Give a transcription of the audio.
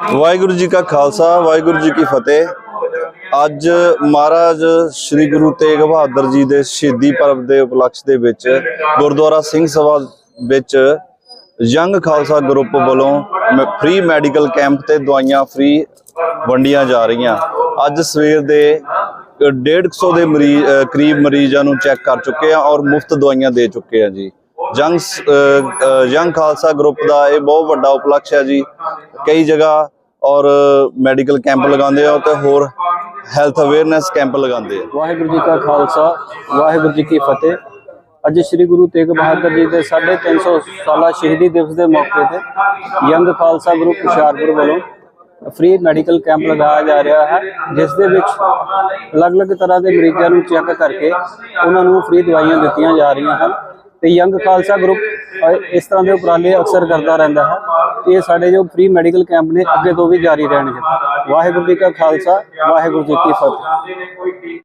ਵਾਹਿਗੁਰੂ ਜੀ ਕਾ ਖਾਲਸਾ, ਵਾਹਿਗੁਰੂ ਜੀ ਕੀ ਫਤਿਹ। ਅੱਜ ਮਹਾਰਾਜ ਸ੍ਰੀ ਗੁਰੂ ਤੇਗ ਬਹਾਦਰ ਜੀ ਦੇ ਸ਼ਹੀਦੀ ਪਰਬ ਦੇ ਉਪਲਕਸ਼ ਦੇ ਵਿੱਚ, ਗੁਰਦੁਆਰਾ ਸਿੰਘ ਸਭਾ ਵਿੱਚ ਯੰਗ ਖਾਲਸਾ ਗਰੁੱਪ ਵੱਲੋਂ ਫ੍ਰੀ ਮੈਡੀਕਲ ਕੈਂਪ ਤੇ ਦਵਾਈਆਂ ਫ੍ਰੀ ਵੰਡੀਆਂ ਜਾ ਰਹੀਆਂ। ਅੱਜ ਸਵੇਰ ਦੇ 150 ਦੇ ਮਰੀਜ਼ ਕਰੀਬ ਮਰੀਜ਼ਾਂ ਨੂੰ ਚੈੱਕ ਕਰ ਚੁੱਕੇ ਆ ਔਰ ਮੁਫਤ ਦਵਾਈਆਂ ਦੇ ਚੁੱਕੇ ਆ ਜੀ। ਯੰਗ ਯੰਗ ਖਾਲਸਾ ਗਰੁੱਪ ਦਾ ਇਹ ਬਹੁਤ ਵੱਡਾ ਉਪਲਕਸ਼ ਹੈ ਜੀ। ਕਈ ਜਗ੍ਹਾ ਔਰ ਮੈਡੀਕਲ ਕੈਂਪ ਲਗਾਉਂਦੇ ਆ ਤੇ ਹੋਰ ਹੈਲਥ ਅਵੇਅਰਨੈਸ ਕੈਂਪ ਲਗਾਉਂਦੇ ਆ। ਵਾਹਿਗੁਰੂ ਜੀ ਕਾ ਖਾਲਸਾ, ਵਾਹਿਗੁਰੂ ਜੀ ਕੀ ਫਤਿਹ। ਅੱਜ ਸ੍ਰੀ ਗੁਰੂ ਤੇਗ ਬਹਾਦਰ ਜੀ ਦੇ 350 ਸਾਲਾ ਸ਼ਹੀਦੀ ਦਿਵਸ ਦੇ ਮੌਕੇ ਤੇ ਯੰਗ ਖਾਲਸਾ ਗਰੁੱਪ ਹੁਸ਼ਿਆਰਪੁਰ ਵੱਲੋਂ ਫ੍ਰੀ ਮੈਡੀਕਲ ਕੈਂਪ ਲਗਾਇਆ ਜਾ ਰਿਹਾ ਹੈ, ਜਿਸ ਦੇ ਵਿੱਚ ਅਲੱਗ-ਅਲੱਗ ਤਰ੍ਹਾਂ ਦੇ ਮਰੀਜ਼ਾਂ ਨੂੰ ਚੈੱਕ ਕਰਕੇ ਉਹਨਾਂ ਨੂੰ ਫ੍ਰੀ ਦਵਾਈਆਂ ਦਿੱਤੀਆਂ ਜਾ ਰਹੀਆਂ ਹਨ ਤੇ ਯੰਗ ਖਾਲਸਾ ਗਰੁੱਪ ਇਸ ਤਰ੍ਹਾਂ ਦੇ ਉਪਰਾਲੇ ਅਕਸਰ ਕਰਦਾ ਰਹਿੰਦਾ ਹੈ। ਇਹ ਸਾਡੇ ਜੋ ਫ੍ਰੀ ਮੈਡੀਕਲ ਕੈਂਪ ਨੇ, ਅੱਗੇ ਤੋਂ ਵੀ ਜਾਰੀ ਰਹਿਣਗੇ। ਵਾਹਿਗੁਰੂ ਜੀ ਕਾ ਖਾਲਸਾ, ਵਾਹਿਗੁਰੂ ਜੀ ਕੀ ਫਤਿਹ।